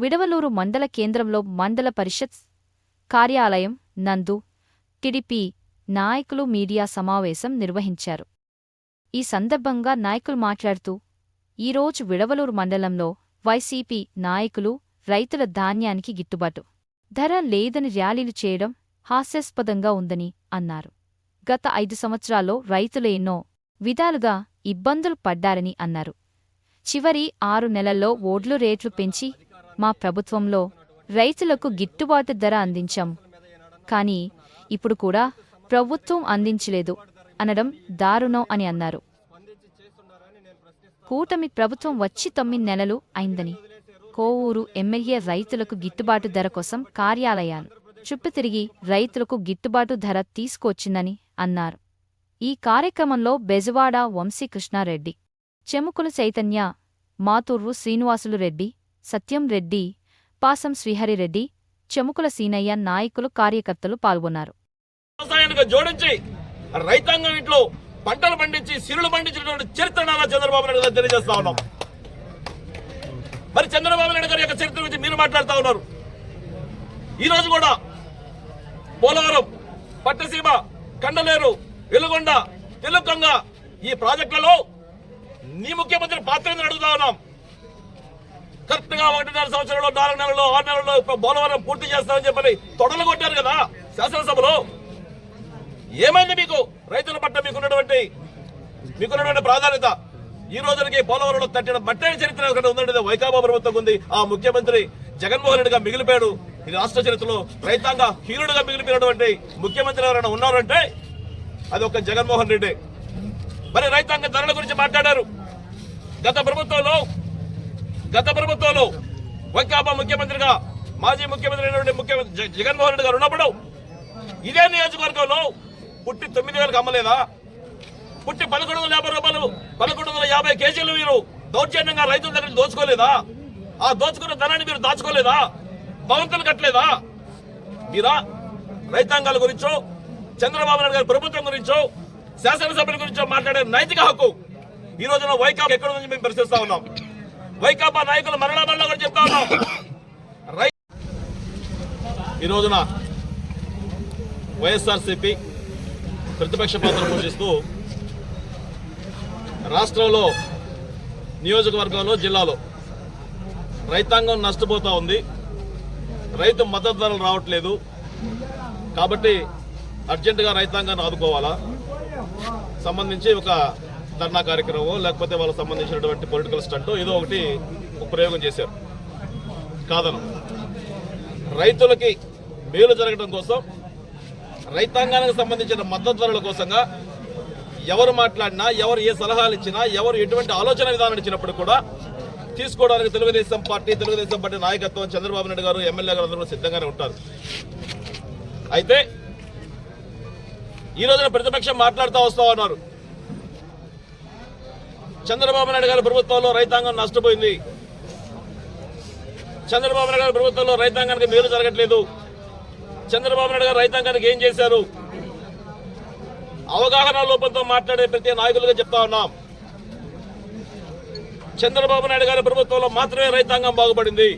విడవలూరు మండల కేంద్రంలో మండల పరిషత్ కార్యాలయం నందు టిడిపి నాయకులు మీడియా సమావేశం నిర్వహించారు. ఈ సందర్భంగా నాయకులు మాట్లాడుతూ ఈరోజు విడవలూరు మండలంలో వైసీపీ నాయకులు రైతుల ధాన్యానికి గిట్టుబాటు. ధర లేదని ర్యాలీలు చేయడం హాస్యాస్పదంగా ఉందని అన్నారు. గత ఐదు సంవత్సరాల్లో రైతులు ఎన్నో విధాలుగా ఇబ్బందులు పడ్డారని అన్నారు. చివరి ఆరు నెలల్లో ఓడ్లు రేట్లు పెంచి మా ప్రభుత్వంలో రైతులకు గిట్టుబాటు ధర అందించాం. కానీ ఇప్పుడు కూడా ప్రభుత్వం అందించలేదు అనడం దారుణం అని అన్నారు. కూటమి ప్రభుత్వం వచ్చి తొమ్మిది నెలలు అయిందని కోవూరు ఎమ్మెల్యే రైతులకు గిట్టుబాటు ధర కోసం కార్యాలయాలు చుప్పు తిరిగి రైతులకు గిట్టుబాటు ధర తీసుకొచ్చిందని అన్నారు. ఈ కార్యక్రమంలో బెజవాడ వంశీకృష్ణారెడ్డి చెముకుల చైతన్య మాతూర్రు శ్రీనివాసులు రెడ్డి సత్యం రెడ్డి పాసం శ్రీహరిరెడ్డి చెముకుల సీనయ్య నాయకులు కార్యకర్తలు పాల్గొన్నారు. వ్యవసాయానికి జోడించి రైతాంగం ఇంట్లో పంటలు పండించి సిరులు పండించినటువంటి చరిత్ర నారా చంద్రబాబు నాయుడు గారు తెలియజేస్తా ఉన్నాం. మరి చంద్రబాబు నాయుడు గారి యొక్క చరిత్ర గురించి మీరు మాట్లాడుతూ ఉన్నారు. ఈ రోజు కూడా పోలవరం పట్టసీమ కండలేరు వెలుగొండ తెలుగొంగ ఈ ప్రాజెక్టులలో నీ ముఖ్యమంత్రి పాత్ర అడుగుతా ఉన్నాం. కరెక్ట్గా ఒకటిన్నర సంవత్సరంలో నాలుగు నెలల్లో ఆరు నెలల్లో పోలవరం పూర్తి చేస్తామని చెప్పని తొడలు కొట్టారు కదా శాసనసభలో. ఏమైంది మీకు? రైతుల పట్ల మీకున్నటువంటి మీకున్నటువంటి ప్రాధాన్యత. ఈ రోజులకి పోలవరంలో తట్టిన మట్టైన చరిత్ర ఒకటి ఉందంటే వైకాపా ప్రభుత్వం ఉంది. ఆ ముఖ్యమంత్రి జగన్మోహన్ రెడ్డిగా మిగిలిపోయాడు. ఈ రాష్ట్ర చరిత్రలో రైతాంగ హీరుడుగా మిగిలిపోయినటువంటి ముఖ్యమంత్రి ఎవరైనా ఉన్నారంటే అది ఒక జగన్మోహన్ రెడ్డి. మరి రైతాంగ ధరల గురించి మాట్లాడారు. గత ప్రభుత్వంలో గత ప్రభుత్వంలో వైకాపా ముఖ్యమంత్రిగా మాజీ ముఖ్యమంత్రి అయినటువంటి ముఖ్యమంత్రి జగన్మోహన్ రెడ్డి గారు ఉన్నప్పుడు ఇదే నియోజకవర్గంలో పుట్టి తొమ్మిది వేలకు అమ్మలేదా? పుట్టి పదకొండు వందల యాభై రూపాయలు పదకొండు వందల యాభై కేజీలు మీరు దౌర్జన్యంగా రైతుల దగ్గర దోచుకోలేదా? ఆ దోచుకున్న ధనాన్ని మీరు దాచుకోలేదా? భవంతులు కట్టలేదా? మీరా? రైతాంగాల గురించో చంద్రబాబు నాయుడు గారి ప్రభుత్వం గురించో శాసనసభ్యుల గురించో మాట్లాడే నైతిక హక్కు ఈ రోజున వైకాపా ఎక్కడ నుంచి మేము ప్రశ్నిస్తా ఉన్నాం. వైకాపా నాయకులు మరణ మరలా కూడా చెప్తా ఉన్నాం. రై ఈ రోజున వైఎస్ఆర్సీపీ ప్రతిపక్ష పాత్ర పోషిస్తూ రాష్ట్రంలో నియోజకవర్గంలో జిల్లాలో రైతాంగం నష్టపోతా ఉంది. రైతు మద్దతు ధరలు రావట్లేదు. కాబట్టి అర్జెంటుగా రైతాంగాన్ని ఆదుకోవాలా? సంబంధించి ఒక ధర్నా కార్యక్రమం లేకపోతే వాళ్ళకి సంబంధించినటువంటి పొలిటికల్ స్టంట్ ఏదో ఒకటి ప్రయోగం చేశారు. కాదను రైతులకి మేలు జరగడం కోసం రైతాంగానికి సంబంధించిన మద్దతు ధరల కోసంగా ఎవరు మాట్లాడినా ఎవరు ఏ సలహాలు ఇచ్చినా ఎవరు ఎటువంటి ఆలోచన విధానం ఇచ్చినప్పుడు కూడా తీసుకోవడానికి తెలుగుదేశం పార్టీ తెలుగుదేశం పార్టీ నాయకత్వం చంద్రబాబు నాయుడు గారు ఎమ్మెల్యే గారు అందరూ సిద్ధంగానే ఉంటారు. అయితే ఈ రోజున ప్రతిపక్షం మాట్లాడుతూ వస్తా ఉన్నారు చంద్రబాబు నాయుడు గారి ప్రభుత్వంలో రైతాంగం నష్టపోయింది. చంద్రబాబు నాయుడు గారి ప్రభుత్వంలో రైతాంగానికి మేలు జరగట్లేదు. చంద్రబాబు నాయుడు గారు రైతాంగానికి ఏం చేశారు? అవగాహన లోపంతో మాట్లాడే ప్రతి నాయకులుగా చెప్తా ఉన్నాం. చంద్రబాబు నాయుడు గారి ప్రభుత్వంలో మాత్రమే రైతాంగం బాగుపడింది.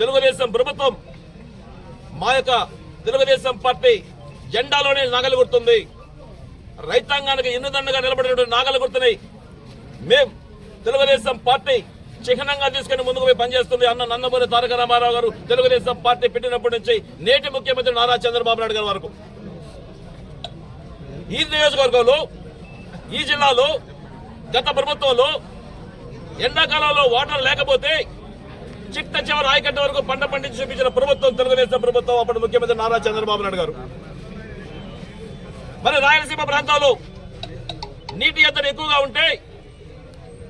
తెలుగుదేశం ప్రభుత్వం మా యొక్క తెలుగుదేశం పార్టీ జెండాలోనే నాగలి గుర్తుంది. రైతాంగానికి ఎన్నుదండగా నిలబడినటువంటి నాగలి గుర్తుని మేం తెలుగుదేశం పార్టీ చిహ్నంగా తీసుకుని ముందుకు పోయి పనిచేస్తుంది అన్న నందమూరి తారక రామారావు గారు తెలుగుదేశం పార్టీ పెట్టినప్పటి నుంచి నేటి ముఖ్యమంత్రి నారా చంద్రబాబు నాయుడు గారి వరకు. ఈ నియోజకవర్గంలో ఈ జిల్లాలో గత ప్రభుత్వంలో ఎండాకాలంలో వాటర్ లేకపోతే చిట్ట చివరి ఆయకట్ట వరకు పంట పండించి చూపించిన ప్రభుత్వం తెలుగుదేశం ప్రభుత్వం అప్పటి ముఖ్యమంత్రి నారా చంద్రబాబు నాయుడు గారు. మరి రాయలసీమ ప్రాంతాల్లో నీటి ఎత్తడి ఎక్కువగా ఉంటే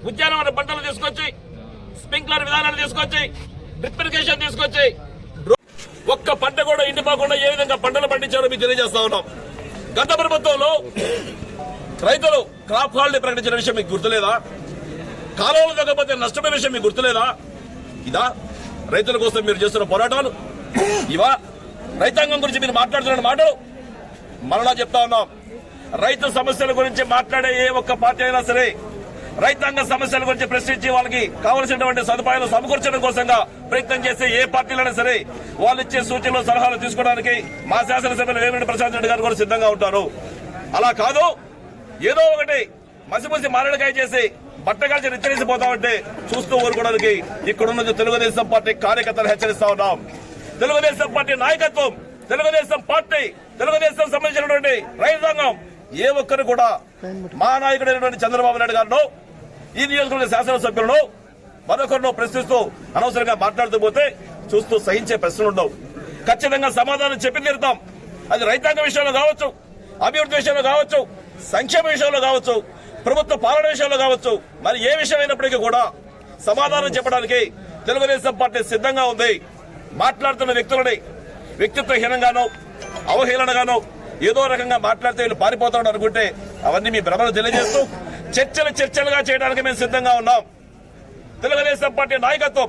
ఉద్యానవన పంటలు తీసుకొచ్చి స్ప్రింక్లర్ విధానాలు తీసుకొచ్చి డ్రిప్ ఇరిగేషన్ తీసుకొచ్చి ఒక్క పంట కూడా ఎండిపోకుండా ఏ విధంగా పంటలు పండించారో మీకు తెలియజేస్తా ఉన్నాం. గత ప్రభుత్వంలో రైతులు క్రాప్ హాలిడే ప్రకటించిన విషయం మీకు గుర్తులేదా? కాలువలు తగ్గకపోతే నష్టమైన విషయం మీకు గుర్తులేదా? ఇదా? రైతుల కోసం మీరు చేస్తున్న పోరాటాలు. ఇవా? రైతాంగం గురించి మీరు మాట్లాడుతున్న మాటలు. మరలా చెప్తా ఉన్నాం. రైతు సమస్యల గురించి మాట్లాడే ఏ ఒక్క పార్టీ అయినా సరే రైతాంగ సమస్యల గురించి ప్రశ్నించి వాళ్ళకి కావలసినటువంటి సదుపాయాలు సమకూర్చడం కోసంగా ప్రయత్నం చేసే ఏ పార్టీలైనా సరే వాళ్ళు ఇచ్చే సూచనలు సలహాలు తీసుకోవడానికి మా శాసనసభ్యులు వేమిరెడ్డి ప్రసాద్ రెడ్డి గారు కూడా సిద్ధంగా ఉంటారు. అలా కాదు ఏదో ఒకటి మసిమసి మారడికాయ చేసి బట్టగాల్చి నిచ్చరిసిపోతామంటే చూస్తూ ఊరుకోవడానికి ఇక్కడున్న తెలుగుదేశం పార్టీ కార్యకర్తలు హెచ్చరిస్తా ఉన్నాం. తెలుగుదేశం పార్టీ నాయకత్వం తెలుగుదేశం పార్టీ తెలుగుదేశం సంబంధించినటువంటి రైతాంగం ఏ ఒక్కరు కూడా మా నాయకుడైనటువంటి చంద్రబాబు నాయుడు గారిను ఈ నియోజకవర్గ శాసనసభ్యులను మరొకరినో ప్రశ్నిస్తూ అనవసరంగా మాట్లాడుతూ పోతే చూస్తూ సహించే ప్రశ్నలు ఉండవు. ఖచ్చితంగా సమాధానం చెప్పి తీరుతాం. అది రైతాంగ విషయంలో కావచ్చు అభివృద్ధి విషయంలో కావచ్చు సంక్షేమ విషయంలో కావచ్చు ప్రభుత్వ పాలన విషయంలో కావచ్చు మరి ఏ విషయమైనప్పటికీ కూడా సమాధానం చెప్పడానికి తెలుగుదేశం పార్టీ సిద్ధంగా ఉంది. మాట్లాడుతున్న వ్యక్తులని వ్యక్తిత్వహీనంగానో అవహేళనగానో ఏదో రకంగా మాట్లాడితే వీళ్ళు పారిపోతాడు అనుకుంటే అవన్నీ మీ భ్రమలు తెలియజేస్తూ చర్చలు చర్చలుగా చేయడానికి మేము సిద్ధంగా ఉన్నాం. తెలుగుదేశం పార్టీ నాయకత్వం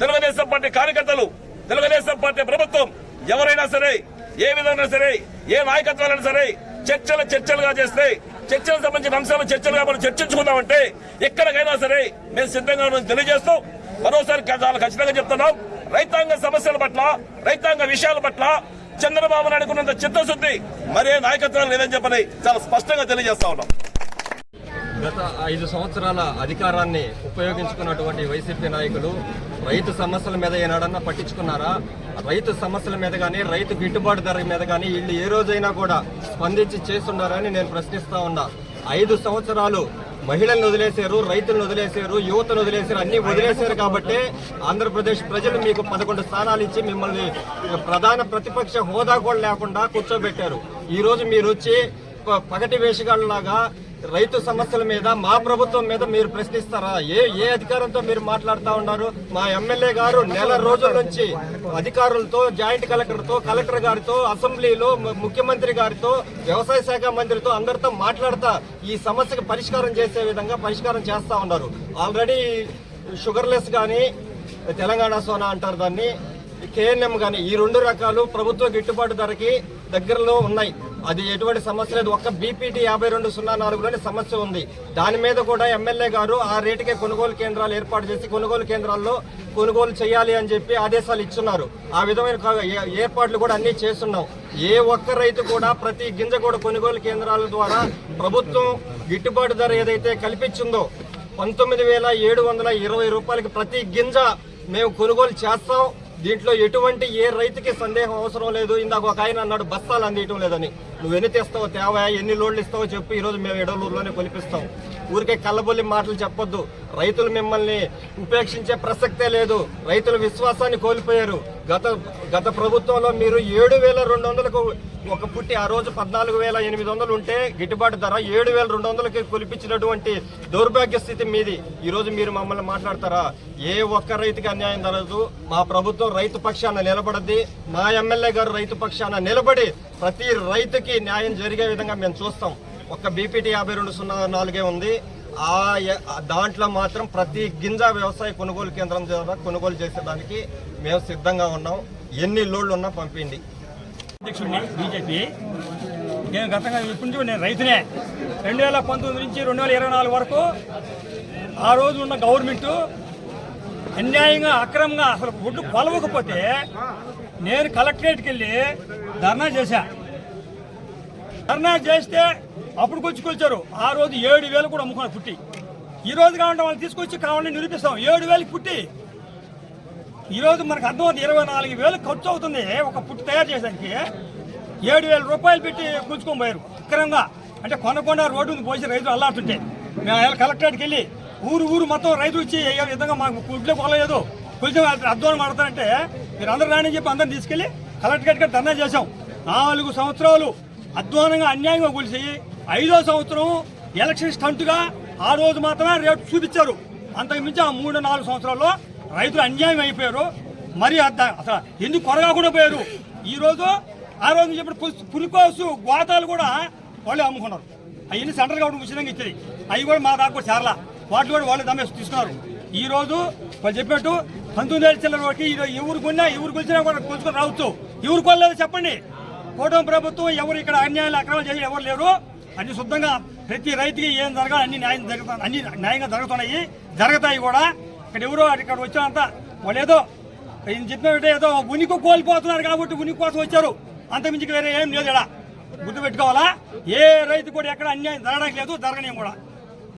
తెలుగుదేశం పార్టీ కార్యకర్తలు తెలుగుదేశం పార్టీ ప్రభుత్వం ఎవరైనా సరే ఏ విధంగా సరే ఏ నాయకత్వాలైనా సరే చర్చలు చర్చలుగా చేస్తే చర్చలకు సంబంధించిన అంశాలు చర్చలుగా మనం చర్చించుకుందామంటే ఎక్కడికైనా సరే మేము సిద్ధంగా ఉన్నాం తెలియజేస్తూ మరోసారి చాలా ఖచ్చితంగా చెప్తున్నాం. రైతాంగ సమస్యల పట్ల రైతాంగ విషయాల పట్ల చంద్రబాబు నాయుడుకున్నంత చిత్తశుద్ధి మరే నాయకత్వం లేదని చెప్పని చాలా స్పష్టంగా తెలియజేస్తా ఉన్నాం. గత ఐదు సంవత్సరాల అధికారాన్ని ఉపయోగించుకున్నటువంటి వైసీపీ నాయకులు రైతు సమస్యల మీద ఏనాడన్నా పట్టించుకున్నారా? రైతు సమస్యల మీద కానీ రైతు గిట్టుబాటు ధర మీద కానీ వీళ్ళు ఏ రోజైనా కూడా స్పందించి చేస్తున్నారని నేను ప్రశ్నిస్తా ఉన్నా. ఐదు సంవత్సరాలు మహిళలను వదిలేశారు రైతులను వదిలేశారు యువతను వదిలేశారు అన్ని వదిలేశారు కాబట్టి ఆంధ్రప్రదేశ్ ప్రజలు మీకు పదకొండు స్థానాలు ఇచ్చి మిమ్మల్ని ప్రధాన ప్రతిపక్ష హోదా కూడా లేకుండా కూర్చోబెట్టారు. ఈరోజు మీరు వచ్చి ప- పగటి వేషగాళ్ళలాగా రైతు సమస్యల మీద మా ప్రభుత్వం మీద మీరు ప్రశ్నిస్తారా? ఏ ఏ అధికారంతో మీరు మాట్లాడుతూ ఉన్నారు? మా ఎమ్మెల్యే గారు నెల రోజుల నుంచి అధికారులతో జాయింట్ కలెక్టర్తో కలెక్టర్ గారితో అసెంబ్లీలో ముఖ్యమంత్రి గారితో వ్యవసాయ శాఖ మంత్రితో అందరితో మాట్లాడుతా ఈ సమస్యకు పరిష్కారం చేసే విధంగా పరిష్కారం చేస్తూ ఉన్నారు. ఆల్రెడీ షుగర్లెస్ కానీ తెలంగాణ సోనా అంటారు దాన్ని. కేఎన్ఎం కానీ ఈ రెండు రకాలు ప్రభుత్వ గిట్టుబాటు ధరకి దగ్గరలో ఉన్నాయి. అది ఎటువంటి సమస్య లేదు. ఒక్క బీపీటీ యాభై రెండు సున్నా నాలుగులోనే సమస్య ఉంది. దాని మీద కూడా ఎమ్మెల్యే గారు ఆ రేటుకే కొనుగోలు కేంద్రాలు ఏర్పాటు చేసి కొనుగోలు కేంద్రాల్లో కొనుగోలు చేయాలి అని చెప్పి ఆదేశాలు ఇచ్చున్నారు. ఆ విధమైన ఏర్పాట్లు కూడా అన్నీ చేస్తున్నాం. ఏ ఒక్క రైతు కూడా ప్రతి గింజ కూడా కొనుగోలు కేంద్రాల ద్వారా ప్రభుత్వం గిట్టుబాటు ధర ఏదైతే కల్పించిందో పంతొమ్మిది వేల ఏడు వందల ఇరవై రూపాయలకి ప్రతి గింజ మేము కొనుగోలు చేస్తాం. దీంట్లో ఎటువంటి ఏ రైతుకి సందేహం అవసరం లేదు. ఇందాక ఒక ఆయన అన్నాడు బస్తాలు అందియటం లేదని. నువ్వు ఎన్ని తెస్తావు తేవా ఎన్ని లోడ్లు ఇస్తావో చెప్పి. ఈరోజు మేము ఎడలూరులోనే కొలిపిస్తాం. ఊరికే కళ్ళబొల్లి మాటలు చెప్పొద్దు. రైతులు మిమ్మల్ని ఉపేక్షించే ప్రసక్తే లేదు. రైతుల విశ్వాసాన్ని కోల్పోయారు. గత గత ప్రభుత్వంలో మీరు ఏడు వేల రెండు వందలకు ఒక పుట్టి ఆ రోజు పద్నాలుగు వేల ఎనిమిది వందలు ఉంటే గిట్టుబాటు ధర ఏడు వేల రెండు వందలకి కొలిపించినటువంటి దౌర్భాగ్య స్థితి మీది. ఈరోజు మీరు మమ్మల్ని మాట్లాడతారా? ఏ ఒక్క రైతుకి అన్యాయం జరగదు. మా ప్రభుత్వం రైతు పక్షాన నిలబడద్ది. మా ఎమ్మెల్యే గారు రైతు పక్షాన నిలబడి ప్రతి రైతుకి న్యాయం జరిగే విధంగా మేము చూస్తాం. ఒక్క బీపీటీ యాభై రెండు సున్నా నాలుగే ఉంది. ఆ దాంట్లో మాత్రం ప్రతి గింజ వ్యవసాయ కొనుగోలు కేంద్రం ద్వారా కొనుగోలు చేసేదానికి మేము సిద్ధంగా ఉన్నాం. ఎన్ని లోడ్లు ఉన్నా పంపిండి అధ్యక్షుడిని బీజేపీ. నేను గతంగా ఇప్పటి నుంచి నేను రైతునే. రెండు వేల పంతొమ్మిది నుంచి రెండు వేల ఇరవై నాలుగు వరకు ఆ రోజు ఉన్న గవర్నమెంట్ అన్యాయంగా అక్రమంగా అసలు ఒడ్డు కొలవకపోతే నేను కలెక్టరేట్కి వెళ్ళి ధర్నా చేశా. ధర్నా చేస్తే అప్పుడు కొంచెం కొలిచారు ఆ రోజు ఏడు వేలు కూడా అమ్ముకున్నారు పుట్టి. ఈ రోజు కావాలంటే వాళ్ళు తీసుకొచ్చి కావాలని నిరూపిస్తాం. ఏడు వేలకి పుట్టి. ఈరోజు మనకు అర్థమవుతుంది ఇరవై నాలుగు వేలు ఖర్చు అవుతుంది. ఒక పుట్టి తయారు చేయడానికి ఏడు వేల రూపాయలు పెట్టి గుంజుకొని పోయారు. అక్రమంగా. అంటే కొనకుండా రోడ్డు ఉంది పోసి రైతులు అల్లాడుతుంటే. మేము కలెక్టరేట్కి వెళ్ళి ఊరు ఊరు మొత్తం రైతు వచ్చి ఏ విధంగా మాకు కుట్లో కొలలేదు కొంచెం అధ్వానం ఆడతారంటే మీరు అందరు రాని చెప్పి అందరిని తీసుకెళ్ళి కలెక్టరేట్కి ధర్నా చేశాం. నాలుగు సంవత్సరాలు అధ్వానంగా అన్యాయంగా కూలిసి ఐదో సంవత్సరం ఎలక్షన్ స్టంట్గా ఆ రోజు మాత్రమే రేటు చూపించారు. అంతకుమించి ఆ మూడు నాలుగు సంవత్సరాల్లో రైతులు అన్యాయం అయిపోయారు. మరి అద్ద- అసలు ఎందుకు కొరగాకుండా పోయారు? ఈరోజు ఆ రోజు చెప్పిన పులికోసు గోతాలు కూడా వాళ్ళే అమ్ముకున్నారు. అవన్నీ సెంట్రల్ గవర్నమెంట్ ఉచితంగా ఇచ్చేది. అవి కూడా మా దాకా కూడా చేరలా. వాటిని కూడా వాళ్ళే దమ్మేసి తీసుకున్నారు. ఈ రోజు వాళ్ళు చెప్పినట్టు పంతొమ్మిది వేల చిల్లర వరకు ఎవరు కొన్నా ఎవరు కొలిచినా కూడా కొలుచుకొని రావచ్చు. ఎవరు కొనలేదు చెప్పండి. కూటమి ప్రభుత్వం ఎవరు ఇక్కడ అన్యాయాలు అక్రమాలు చేసి ఎవరు లేరు. అన్ని శుద్ధంగా ప్రతి రైతుకి ఏం జరగాలి అన్ని న్యాయం జరుగుతా అన్ని న్యాయంగా జరుగుతున్నాయి. జరుగుతాయి కూడా. ఇక్కడ ఎవరో ఇక్కడ వచ్చినంత వాళ్ళు ఏదో ఈయన చెప్పినట్టు ఏదో ఉనికి కోల్పోతున్నారు కాబట్టి ఉనికి కోసం వచ్చారు. అంతకుమించి వేరే ఏం లేదు ఇక్కడ. గుర్తుపెట్టుకోవాలా ఏ రైతు కూడా ఎక్కడ అన్యాయం జరగడానికి లేదు జరగనేం కూడా.